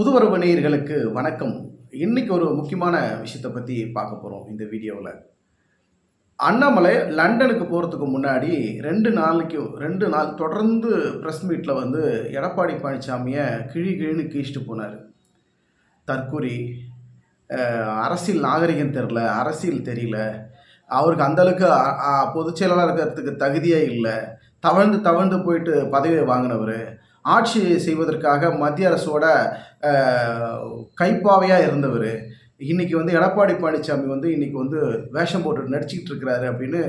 புதுவரவு நேயர்களுக்கு வணக்கம். இன்னைக்கு ஒரு முக்கியமான விஷயத்தை பற்றி பார்க்க போகிறோம் இந்த வீடியோவில். அண்ணாமலை லண்டனுக்கு போகிறதுக்கு முன்னாடி ரெண்டு நாளைக்கு ரெண்டு நாள் தொடர்ந்து ப்ரெஸ் மீட்டில் வந்து எடப்பாடி பழனிசாமியை கிழி கிழின்னு கீழ்ச்சிட்டு போனார். தற்கூரி அரசியல் நாகரிகம் தெரில அரசியல் தெரியல. அவருக்கு அந்தளவுக்கு பொதுச் செயலாளர் இருக்கிறதுக்கு தகுதியே இல்லை. தவழ்ந்து தவழ்ந்து போயிட்டு பதவியை வாங்கினவர். ஆட்சி செய்வதற்காக மத்திய அரசோட கைப்பாவையாக இருந்தவர். இன்னைக்கு வந்து எடப்பாடி பழனிசாமி வந்து இன்றைக்கி வந்து வேஷம் போட்டு நடிச்சிக்கிட்டு இருக்கிறாரு அப்படின்னு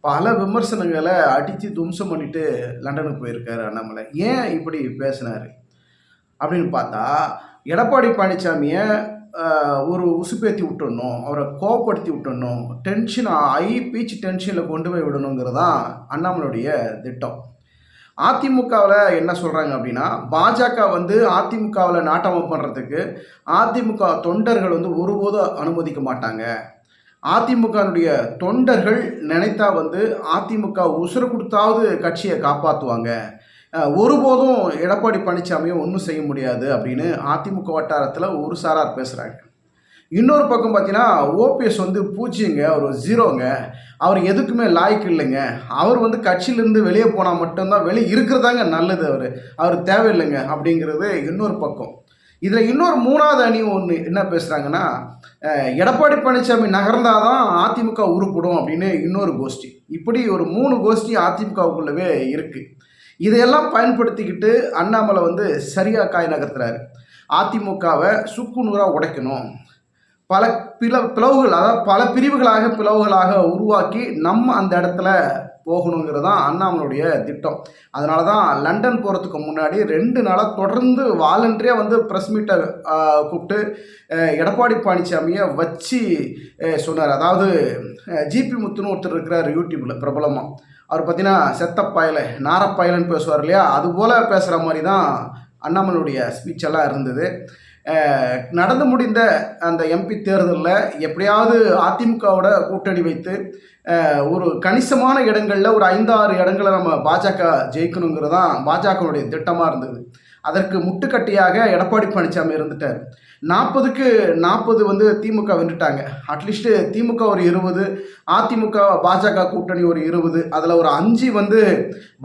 பல விமர்சனங்களை அடித்து தும்சம் பண்ணிட்டு லண்டனுக்கு போயிருக்காரு அண்ணாமலை. ஏன் இப்படி பேசினார்? அப்படின்னு பார்த்தா எடப்பாடி பழனிசாமியை ஒரு உசுப்பேத்தி விட்டுடணும் அவரை கோவப்படுத்தி விட்டுடணும் டென்ஷன் ஐ பீச் டென்ஷனில் கொண்டு போய் விடணுங்கிறது தான் அண்ணாமலையுடைய திட்டம். அதிமுகவில் என்ன சொல்கிறாங்க அப்படின்னா பாஜக வந்து அதிமுகவில் நாட்டமம் பண்ணுறதுக்கு அதிமுக தொண்டர்கள் வந்து ஒருபோதும் அனுமதிக்க மாட்டாங்க. அதிமுகனுடைய தொண்டர்கள் நினைத்தா வந்து அதிமுக உசுறு கொடுத்தாவது கட்சியை காப்பாற்றுவாங்க ஒருபோதும் எடப்பாடி பழனிசாமியை ஒன்றும் செய்ய முடியாது அப்படின்னு அதிமுக வட்டாரத்தில் ஒரு சாரார் பேசுகிறாங்க இன்னொரு பக்கம் பார்த்தீங்கன்னா ஓபிஎஸ் வந்து பூச்சிங்க அவர் ஜீரோங்க அவர் எதுக்குமே லாய்க்கு இல்லைங்க. அவர் வந்து கட்சியிலேருந்து வெளியே போனால் மட்டும்தான் வெளியே இருக்கிறதாங்க நல்லது அவர். அவர் தேவையில்லைங்க அப்படிங்கிறது இன்னொரு பக்கம். இதில் இன்னொரு மூணாவது அணி ஒன்று என்ன பேசுகிறாங்கன்னா எடப்பாடி பழனிசாமி நகர்ந்தாதான் அதிமுக உருப்படும் அப்படின்னு இன்னொரு கோஷ்டி. இப்படி ஒரு மூணு கோஷ்டி அதிமுகவுக்குள்ளவே இருக்குது இதையெல்லாம் பயன்படுத்திக்கிட்டு அண்ணாமலை வந்து சரியாக காய் நகர்த்துறாரு. அதிமுகவை சுக்கு நூறாக உடைக்கணும். பல பிள பிளவுகள் அதாவது பல பிரிவுகளாக பிளவுகளாக உருவாக்கி நம்ம அந்த இடத்துல போகணுங்கிறது தான் அண்ணாமலுடைய திட்டம். அதனால தான் லண்டன் போகிறதுக்கு முன்னாடி ரெண்டு நாளாக தொடர்ந்து வாலண்டரியாக வந்து ப்ரெஸ் மீட்டை கூப்பிட்டு எடப்பாடி பழனிசாமியை வச்சு சொன்னார். அதாவது ஜிபி முத்துன்னு ஒருத்தர் இருக்கிறார் யூடியூப்பில் பிரபலமாக அவர் பார்த்தீங்கன்னா செத்தப்பாயில் நாரப்பாயலன்னு பேசுவார் இல்லையா? அது போல் பேசுகிற மாதிரி தான் அண்ணாமலுடைய ஸ்பீச்செல்லாம் இருந்தது. நடந்து முடிந்த அந்த எம்பி தேர்தலில் எப்படியாவது அதிமுகவோட கூட்டணி வைத்து ஒரு கணிசமான இடங்களில் ஒரு ஐந்தாறு இடங்களை நம்ம பாஜக ஜெயிக்கணுங்கிறது தான் பாஜகவுடைய திட்டமாக இருந்தது. அதற்கு முட்டுக்கட்டியாக எடப்பாடி பழனிசாமி இருந்துட்டார். நாற்பதுக்கு நாற்பது வந்து திமுக வென்றுட்டாங்க. அட்லீஸ்ட்டு திமுக ஒரு இருபது அதிமுக பாஜக கூட்டணி ஒரு இருபது அதில் ஒரு அஞ்சு வந்து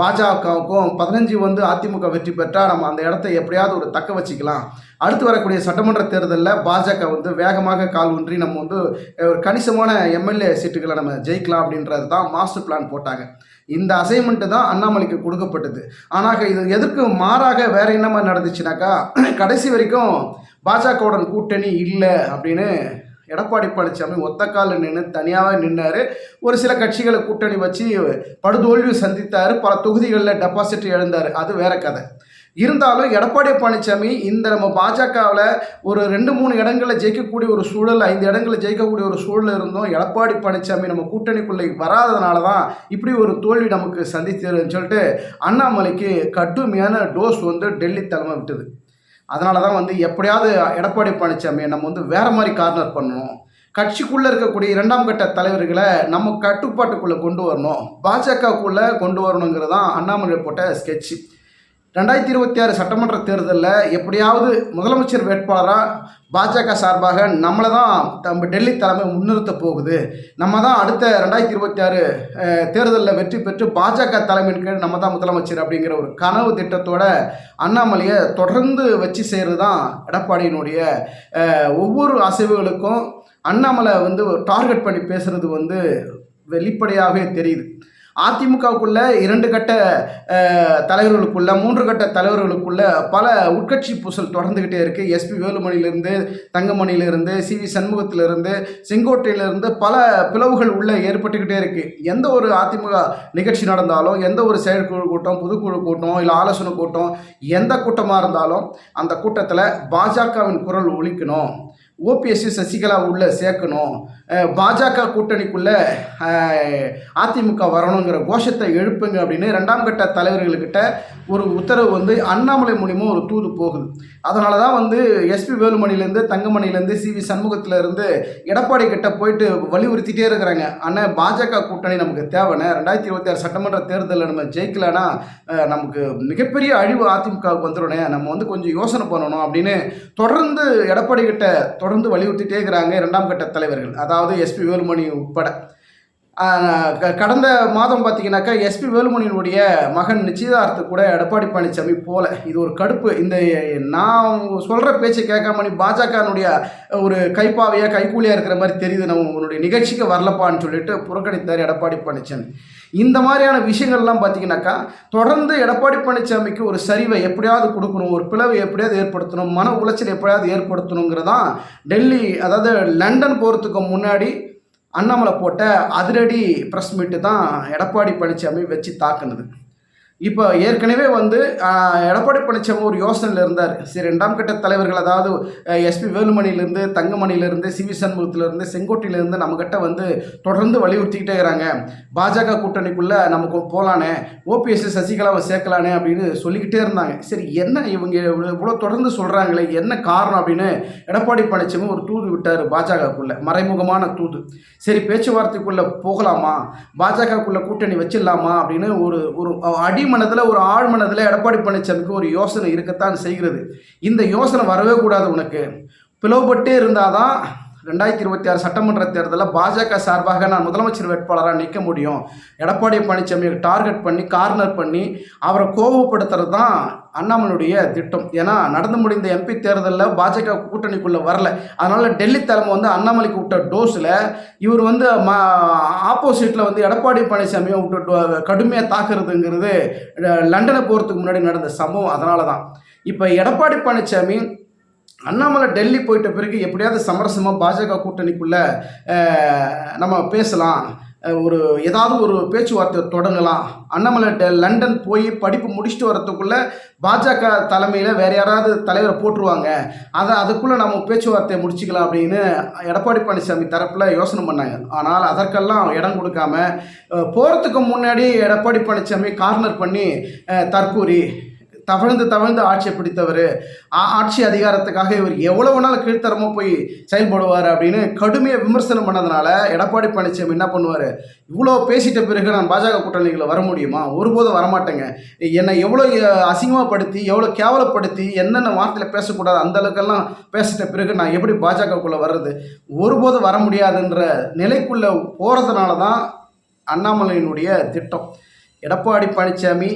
பாஜகவுக்கும் பதினஞ்சு வந்து அதிமுக வெற்றி பெற்றால் நம்ம அந்த இடத்த எப்படியாவது ஒரு தக்க வச்சுக்கலாம். அடுத்து வரக்கூடிய சட்டமன்ற தேர்தலில் பாஜக வந்து வேகமாக கால் ஊன்றி நம்ம வந்து ஒரு கணிசமான எம்எல்ஏ சீட்டுகளை நம்ம ஜெயிக்கலாம் அப்படின்றது தான் மாஸ்டர் பிளான் போட்டாங்க. இந்த அசைன்மெண்ட்டு தான் அண்ணாமலைக்கு கொடுக்கப்பட்டது. ஆனால் இது எதற்கு மாறாக வேற என்ன மாதிரி நடந்துச்சுனாக்கா கடைசி வரைக்கும் பாஜகவுடன் கூட்டணி இல்லை அப்படின்னு எடப்பாடி பழனிசாமி ஒத்தக்கால நின்று தனியாக நின்னார். ஒரு சில கட்சிகளை கூட்டணி வச்சு படுதோல்வி சந்தித்தார். பல தொகுதிகளில் டெபாசிட் இழந்தார். அது வேற கதை. இருந்தாலும் எடப்பாடி பழனிசாமி இந்த நம்ம பாஜகவில் ஒரு ரெண்டு மூணு இடங்களில் ஜெயிக்கக்கூடிய ஒரு சூழல் ஐந்து இடங்களில் ஜெயிக்கக்கூடிய ஒரு சூழல் இருந்தோம். எடப்பாடி பழனிசாமி நம்ம கூட்டணிக்குள்ளே வராததுனால தான் இப்படி ஒரு தோல்வி நமக்கு சந்தித்ததுன்னு சொல்லிட்டு அண்ணாமலைக்கு கடுமையான டோஸ் வந்து டெல்லி தலைமை விட்டது. அதனால தான் வந்து எப்படியாவது எடப்பாடி பழனிசாமியை நம்ம வந்து வேறு மாதிரி கார்னர் பண்ணணும். கட்சிக்குள்ளே இருக்கக்கூடிய இரண்டாம் கட்ட தலைவர்களை நம்ம கட்டுப்பாட்டுக்குள்ளே கொண்டு வரணும். பாஜகவுக்குள்ளே கொண்டு வரணுங்கிறது தான் அண்ணாமலை போட்ட ஸ்கெட்சு ரெண்டாயிரத்தி இருபத்தி ஆறு சட்டமன்ற தேர்தலில் எப்படியாவது முதலமைச்சர் வேட்பாளராக பாஜக சார்பாக நம்மளை தான் நம்ம டெல்லி தலைமை முன்னிறுத்த போகுது. நம்ம தான் அடுத்த ரெண்டாயிரத்தி இருபத்தி ஆறு தேர்தலில் வெற்றி பெற்று பாஜக தலைமையின் கீழ் நம்ம தான் முதலமைச்சர் அப்படிங்கிற ஒரு கனவு திட்டத்தோட அண்ணாமலையை தொடர்ந்து வச்சு செய்கிறது தான் எடப்பாடியினுடைய ஒவ்வொரு அசைவுகளுக்கும் அண்ணாமலை வந்து டார்கெட் பண்ணி பேசுகிறது வந்து வெளிப்படையாகவே தெரியுது. அதிமுகவுக்குள்ள இரண்டு கட்ட தலைவர்களுக்குள்ள மூன்று கட்ட தலைவர்களுக்குள்ள பல உட்கட்சி பூசல் தொடர்ந்துக்கிட்டே இருக்கு. எஸ்பி வேலுமணியிலிருந்து தங்கமணியிலிருந்து சி வி சண்முகத்திலிருந்து செங்கோட்டையிலிருந்து பல பிளவுகள் உள்ள ஏற்பட்டுக்கிட்டே இருக்கு. எந்த ஒரு அதிமுக நிகழ்ச்சி நடந்தாலும் எந்த ஒரு செயற்குழு கூட்டம் பொதுக்குழு கூட்டம் இல்லை ஆலோசனை கூட்டம் எந்த கூட்டமாக இருந்தாலும் அந்த கூட்டத்தில் பாஜகவின் குரல் ஒழிக்கணும் ஓபிஎஸ்சி சசிகலா உள்ள சேர்க்கணும். பாஜக கூட்டணிக்குள்ளே அதிமுக வரணுங்கிற கோஷத்தை எழுப்புங்க அப்படின்னு ரெண்டாம் கட்ட தலைவர்கள்கிட்ட ஒரு உத்தரவு வந்து அண்ணாமலை மூலியமாக ஒரு தூது போகுது. அதனால தான் வந்து எஸ்பி வேலுமணிலேருந்து தங்கமணிலேருந்து சி வி சண்முகத்திலேருந்து எடப்பாடி கிட்ட போயிட்டு வலியுறுத்திட்டே இருக்கிறாங்க. ஆனால் பாஜக கூட்டணி நமக்கு தேவைண்ணே ரெண்டாயிரத்தி இருபத்தி ஆறு சட்டமன்ற தேர்தலில் நம்ம ஜெயிக்கலைன்னா நமக்கு மிகப்பெரிய அழிவு அதிமுகவுக்கு வந்துடும்ண்ணே நம்ம வந்து கொஞ்சம் யோசனை பண்ணணும் அப்படின்னு தொடர்ந்து எடப்பாடி கிட்ட தொடர்ந்து வலியுறுத்திட்டே இருக்கிறாங்க இரண்டாம் கட்ட தலைவர்கள். அதாவது எஸ்பி வேலுமணி உட்பட. கடந்த மாதம் பார்த்தீங்கன்னாக்கா எஸ்பி வேலுமணியினுடைய மகன் நிச்சயதார்த்த கூட எடப்பாடி பழனிசாமி போல. இது ஒரு கடுப்பு. இந்த நான் சொல்கிற பேச்சை கேட்காம நீ பாஜகனுடைய ஒரு கைப்பாவையாக கைக்கூலியாக இருக்கிற மாதிரி தெரியுது. நம்ம உன்னுடைய நிகழ்ச்சிக்கு வரலப்பான்னு சொல்லிட்டு புறக்கணித்தார் எடப்பாடி பழனிசாமி இந்த மாதிரியான விஷயங்கள்லாம் பார்த்தீங்கன்னாக்கா தொடர்ந்து எடப்பாடி பழனிசாமிக்கு ஒரு சரிவை எப்படியாவது கொடுக்கணும் ஒரு பிளவை எப்படியாவது ஏற்படுத்தணும் மன உளைச்சல் எப்படியாவது ஏற்படுத்தணுங்கிறதான் டெல்லி அதாவது லண்டன் போகிறதுக்கு முன்னாடி அண்ணாமலை போட்ட அதிரடி ப்ரெஸ் மீட்டு தான் எடப்பாடி பழனிசாமி வச்சு தாக்குனது. இப்போ ஏற்கனவே வந்து எடப்பாடி பழனிசாமி ஒரு யோசனையில் இருந்தார். சரி ரெண்டாம் கட்ட தலைவர்கள் அதாவது எஸ்பி வேலுமணியிலேருந்து தங்கமணியிலேருந்து சிவி சண்முகத்திலேருந்து செங்கோட்டையிலேருந்து நம்மக்கிட்ட வந்து தொடர்ந்து வலியுறுத்திக்கிட்டே இருக்கிறாங்க. பாஜக கூட்டணிக்குள்ளே நமக்கு போகலானே ஓபிஎஸ் சசிகலாவை சேர்க்கலானே அப்படின்னு சொல்லிக்கிட்டே இருந்தாங்க. சரி என்ன இவங்க இவ்வளோ தொடர்ந்து சொல்கிறாங்களே என்ன காரணம் அப்படின்னு எடப்பாடி பழனிசாமி ஒரு தூது விட்டார் பாஜகக்குள்ளே மறைமுகமான தூது. சரி பேச்சுவார்த்தைக்குள்ளே போகலாமா? பாஜகக்குள்ளே கூட்டணி வச்சிடலாமா? அப்படின்னு ஒரு ஒரு அடி மனதில் ஒரு ஆழ்மனதில் எடப்பாடி பழனிசாமிக்கு ஒரு யோசனை இருக்கத்தான் செய்கிறது. இந்த யோசனை வரவே கூடாது உனக்கு. பிளவுபட்டே இருந்தாதான் ரெண்டாயிரத்தி இருபத்தி ஆறு சட்டமன்ற தேர்தலில் பாஜக சார்பாக நான் முதலமைச்சர் வேட்பாளராக நிற்க முடியும். எடப்பாடி பழனிசாமியை டார்கெட் பண்ணி கார்னர் பண்ணி அவரை கோபப்படுத்துறது தான் அண்ணாமலையுடைய திட்டம். ஏன்னா நடந்து முடிந்த எம்பி தேர்தலில் பாஜக கூட்டணிக்குள்ளே வரல. அதனால் டெல்லி தலைமை வந்து அண்ணாமலைக்கு விட்ட டோஸில் இவர் வந்து ம ஆப்போசிட்டில் வந்து எடப்பாடி பழனிசாமியை விட்டு கடுமையாக தாக்குறதுங்கிறது லண்டனை போகிறதுக்கு முன்னாடி நடந்த சம்பவம். அதனால தான் இப்போ எடப்பாடி பழனிசாமி அண்ணாமலை டெல்லி போயிட்ட பிறகு எப்படியாவது சமரசமாக பாஜக கூட்டணிக்குள்ளே நம்ம பேசலாம். ஒரு ஏதாவது ஒரு பேச்சுவார்த்தை தொடங்கலாம். அண்ணாமலை டெ- லண்டன் போய் படிப்பு முடிச்சுட்டு வரத்துக்குள்ளே பாஜக தலைமையில் வேற யாராவது தலைவரை போட்டுருவாங்க. அதை அதுக்குள்ளே நம்ம பேச்சுவார்த்தையை முடிச்சுக்கலாம் அப்படின்னு எடப்பாடி பழனிசாமி தரப்பில் யோசனை பண்ணாங்க. ஆனால் அதற்கெல்லாம் இடம் கொடுக்காம போகிறதுக்கு முன்னாடி எடப்பாடி பழனிசாமி கார்னர் பண்ணி தற்கூரி தவழ்ந்து தவழ்ந்து ஆட்சியை பிடித்தவர். ஆட்சி அதிகாரத்துக்காக இவர் எவ்வளவு நாள் கீழ்த்தரமாக போய் செயல்படுவார் அப்படின்னு கடுமையாக விமர்சனம் பண்ணதுனால எடப்பாடி பழனிசாமி என்ன பண்ணுவார்? இவ்வளோ பேசிட்ட பிறகு நான் பாஜக கூட்டணிகளை வர முடியுமா? ஒருபோதும் வரமாட்டேங்க. என்னை எவ்வளோ அசிங்கமாகப்படுத்தி எவ்வளோ கேவலப்படுத்தி என்னென்ன வார்த்தையில் பேசக்கூடாது அந்த அளவுக்கெல்லாம் பேசிட்ட பிறகு நான் எப்படி பாஜகக்குள்ளே வர்றது? ஒருபோதும் வர முடியாதுன்ற நிலைக்குள்ளே போகிறதுனால தான் அண்ணாமலையினுடைய திட்டம். எடப்பாடி பழனிசாமி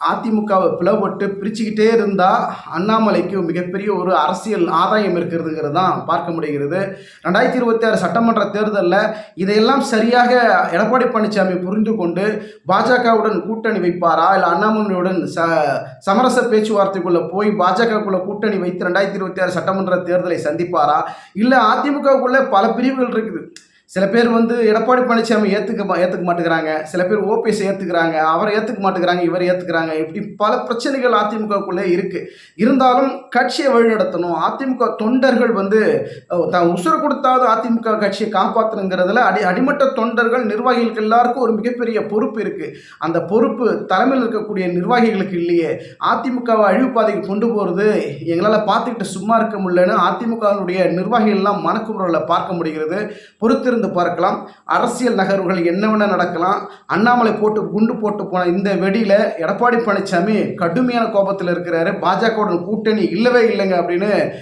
அதிமுகவை பிளவுபட்டு பிரிச்சுக்கிட்டே இருந்தால் அண்ணாமலைக்கு மிகப்பெரிய ஒரு அரசியல் ஆதாயம் இருக்கிறதுங்கிறது தான் பார்க்க முடிகிறது. ரெண்டாயிரத்தி இருபத்தி ஆறு சட்டமன்ற தேர்தலில் இதையெல்லாம் சரியாக எடப்பாடி பழனிசாமி புரிந்து கொண்டு பாஜகவுடன் கூட்டணி வைப்பாரா? இல்லை அண்ணாமலையுடன் ச சமரச பேச்சுவார்த்தைக்குள்ளே போய் பாஜகக்குள்ளே கூட்டணி வைத்து ரெண்டாயிரத்தி இருபத்தி ஆறு சட்டமன்ற தேர்தலை சந்திப்பாரா? இல்லை அதிமுகவுக்குள்ளே பல பிரிவுகள் இருக்குது. சில பேர் வந்து எடப்பாடி பழனிசாமி ஏற்றுக்க ஏற்றுக்க மாட்டேங்கிறாங்க. சில பேர் ஓபிஎஸ் ஏற்றுக்கிறாங்க அவரை ஏற்றுக்க மாட்டேங்கிறாங்க இவரை ஏற்றுக்கிறாங்க இப்படி பல பிரச்சனைகள் அதிமுகவுக்குள்ளே இருக்குது இருந்தாலும் கட்சியை வழிநடத்தணும். அதிமுக தொண்டர்கள் வந்து தான் உசுர கொடுத்தாவது அதிமுக கட்சியை காப்பாற்றணுங்கிறதுல அடி அடிமட்ட தொண்டர்கள் நிர்வாகிகளுக்கு எல்லாருக்கும் ஒரு மிகப்பெரிய பொறுப்பு இருக்குது அந்த பொறுப்பு தலைமையில் இருக்கக்கூடிய நிர்வாகிகளுக்கு இல்லையே. அதிமுகவை அழிவுப்பாதைக்கு கொண்டு போகிறது எங்களால் பார்த்துக்கிட்டு சும்மா இருக்க முடியலன்னு அதிமுகவினுடைய நிர்வாகிகள்லாம் மனக்குமுறையில் பார்க்க முடிகிறது. பொறுத்திருந்த பார்க்கலாம். அரசியல் நகர்வுகள் என்னவென்ன நடக்கலாம். அண்ணாமலை போட்டு குண்டு போட்டு போன இந்த வெடியில் எடப்பாடி பழனிசாமி கடுமையான கோபத்தில் இருக்கிறாரு. பாஜகவுடன் கூட்டணி இல்லவே இல்லைங்க அப்படின்னு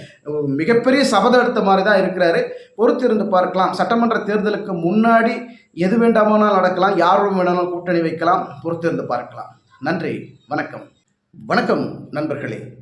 மிகப்பெரிய சபதம் எடுத்த மாதிரி தான் இருக்கிறாரு பொறுத்திருந்து பார்க்கலாம். சட்டமன்ற தேர்தலுக்கு முன்னாடி எது வேண்டாமானால் நடக்கலாம். யாரோடும் வேணாலும் கூட்டணி வைக்கலாம். பொறுத்து இருந்து பார்க்கலாம். நன்றி. வணக்கம். வணக்கம் நண்பர்களே.